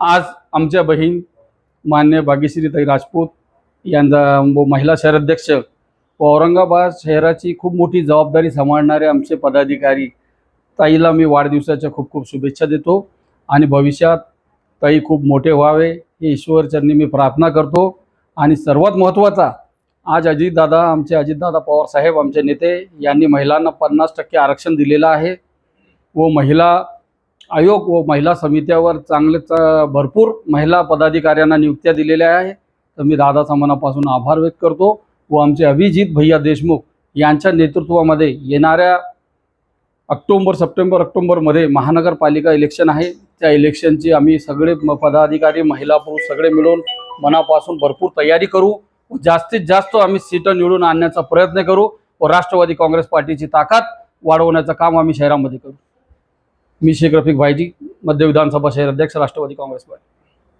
आज आमच्या बहीण मान्य भाग्यश्रीताई राजपूत यांचा महिला शहराध्यक्ष व औरंगाबाद शहराची खूप मोठी जबाबदारी सांभाळणारे आमचे पदाधिकारी ताईला मी वाढदिवसाच्या खूप खूप शुभेच्छा देतो. आणि भविष्यात ताई खूप मोठे व्हावे हे ईश्वरचरणी मी प्रार्थना करतो. आणि सर्वात महत्त्वाचा आज अजितदादा आमचे अजितदादा पवार साहेब आमचे नेते यांनी महिलांना पन्नास टक्के आरक्षण दिलेलं आहे. व महिला आयोग व महिला समित्यावर चांगले च- भरपूर महिला पदाधिकाऱ्यांना नियुक्त्या दिलेल्या आहे. तर मी दादाचा मनापासून आभार व्यक्त करतो व आमचे अभिजित भैया देशमुख यांच्या नेतृत्वामध्ये येणाऱ्या ऑक्टोंबर सप्टेंबर ऑक्टोंबरमध्ये महानगरपालिका इलेक्शन आहे. त्या इलेक्शनची आम्ही सगळे म- पदाधिकारी महिला पुरुष सगळे मिळून मनापासून भरपूर तयारी करू व जास्तीत जास्त आम्ही सीटं निवडून आणण्याचा प्रयत्न करू व राष्ट्रवादी काँग्रेस पार्टीची ताकद वाढवण्याचं काम आम्ही शहरामध्ये करू. मी शेख रफिक भाईजी मध्य विधानसभा शहर अध्यक्ष राष्ट्रवादी काँग्रेस पार्टी.